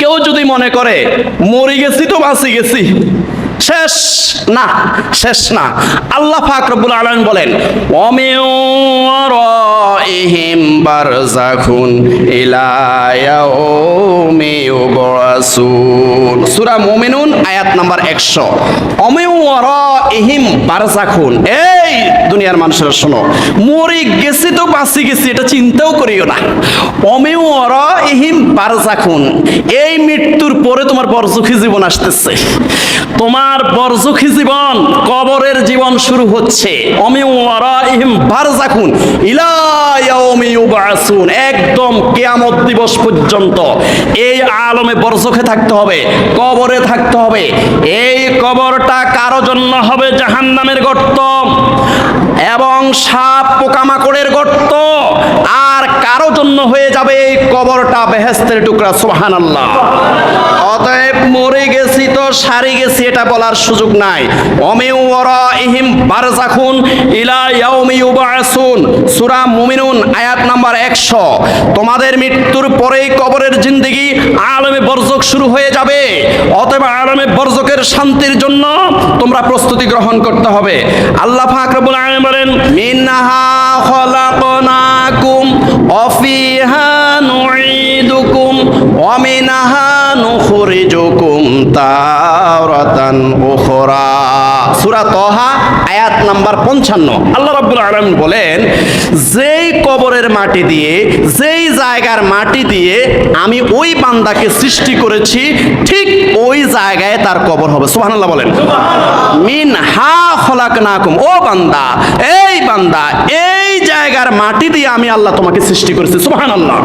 কেউ যদি মনে করে, মরে গেছি তো বাঁচি গেছি। শেষ না শেষ না। আল্লাহ ফাকরবুল আলম বলেন ওমিন ওয়ারাইহিম বারযাখুন ইলা ইয়াউমি ইউবআসুন। সূরা মুমিনুন, আয়াত নাম্বার 100 ওমিন ওয়ারাইহিম বারযাখুন। এই দুনিয়ার মানুষেরা শোনো, মরে গেছি তো বাঁচি গেছি, এটা চিন্তাও করিও না। ওমিন ওয়ারাইহিম বারযাখুন। এই মৃত্যুর পরে তোমার বরজখী জীবন আসতেছে। তোমার বরজখী জীবন কবরের জীবন শুরু হচ্ছে। অমি ইয়াউমি ইউবআসুন একদম কিয়ামত দিবস পর্যন্ত এই আলমে বরজখে থাকতে হবে, কবরে থাকতে হবে। এই কবরটা কারও জন্য হবে জাহান্নামের গর্ত এবং সাপ পোকামাকড়ের গর্ত। আর কারও জন্য হয়ে যাবে এই কবরটা বেহেস্তের টুকরা, সুবহানাল্লাহ। অতএব মরে গেছি তো সারি গেছি, এটা বলার সুযোগ নাই। অমিউ ইহিম বারজাখুন ইলা ইয়াউমি ইউবআসুন। সূরা মুমিনুন, আয়াত নাম্বার 100 তোমাদের মৃত্যুর পরেই কবরের জিন্দেগি আলমে বরজক শুরু হয়ে যাবে। অতএব আলমে বরজকের শান্তির জন্য তোমরা প্রস্তুতি গ্রহণ করতে হবে। আল্লাহ পাক রব্বুল আলামিন বলেন, মিনহা খলাকনাকুম অফিহা নুঈদুকুম ওয়া মিনহা নুখরিজুকুম তারাতান উখরা। সূরা তহা আয়াত নাম্বার 55 আল্লাহ রাব্বুল আলামিন বলেন যেই কবরের মাটি দিয়ে যেই জায়গার মাটি দিয়ে আমি ওই বান্দাকে সৃষ্টি করেছি ঠিক ওই জায়গায় তার কবর হবে। সুবহানাল্লাহ বলেন। মিন হা খলাকনাকুম। ও বান্দা এই বান্দা এই জায়গার মাটি দিয়ে আমি আল্লাহ তোমাকে সৃষ্টি করেছি সুহান আল্লাহ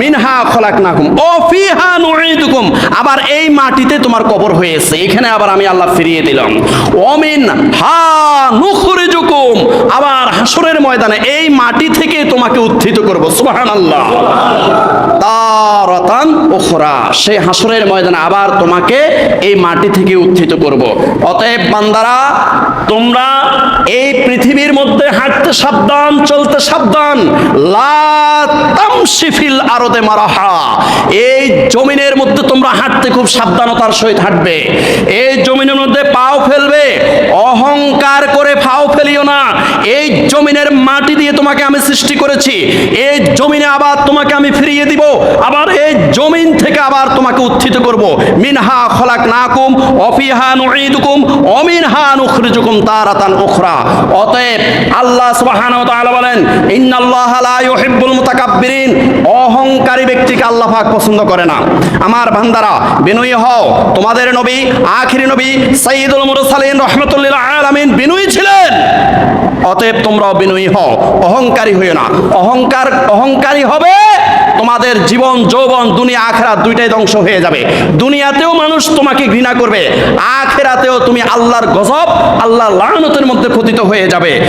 মিনহা খলাকনাকুম। ও ফিহা নুঈদুকুম। আবার এই মাটিতে তোমার কবর হয়েছে, এখানে আবার আমি আল্লাহ ফিরিয়ে দিলাম। অমিন হা নুখরিজুকুম। আবার হাসরের ময়দানে এই মাটি থেকে তোমাকে উত্থিত করব, সুবহানাল্লাহ। তারাতান উখরা সেই হাসরের ময়দানে আবার তোমাকে এই মাটি থেকে উত্থিত করব। অতএব বান্দারা, তোমরা এই পৃথিবীর মধ্যে হাঁটতে সাবধান, চলতে সাবধান। লা তামশিফিল আরদে মারাহা। এই জমিনের মধ্যে তোমরা হাঁটতে খুব সাবধানতার সহিত হাঁটবে। এই জমিনের মধ্যে পাও ফেলবে। অহংকার করে পাও ফেলিও না। এই জমিনের মাটি দিয়ে তোমাকে আমি সৃষ্টি করেছি। এই জমিনে আবার তোমাকে আমি ফিরিয়ে দিব। আবার এই জমিন থেকে আবার তোমাকে উত্থিত করব। মিনহা খলাক নাকুম অফিহা নুঈদুকুম, অমিনহা নুখরিজুকুম তারাতান উখরা। অতএব আল্লাহ সুবহানাহু ওয়া তাআলা বলেন, ইন্নাল্লাহা লা ইউহিব্বুল মুতাকাব্বিরিন। অহংকারী ব্যক্তিকে আল্লাহ পাক পছন্দ করে না। আমার বান্দারা, বিনয়ী হও। তোমাদের নবী, আখিরি নবী সাইয়্যিদুল মুরসালিন রাহমাতুল্লিল আলামিন বিনয়ী ছিলেন। অতএব তোমরা বিনয়ী হও, অহংকারী হইও না। অহংকার, অহংকারী হবে, তোমাদের জীবন, যৌবন, দুনিয়া, আখেরাত দুইটাই ধ্বংস হয়ে যাবে। দুনিয়াতেও মানুষ তোমাকে ঘৃণা করবে, আখেরাতেও তুমি আল্লাহর গজব, আল্লাহর লানতের মধ্যে পতিত হয়ে যাবে।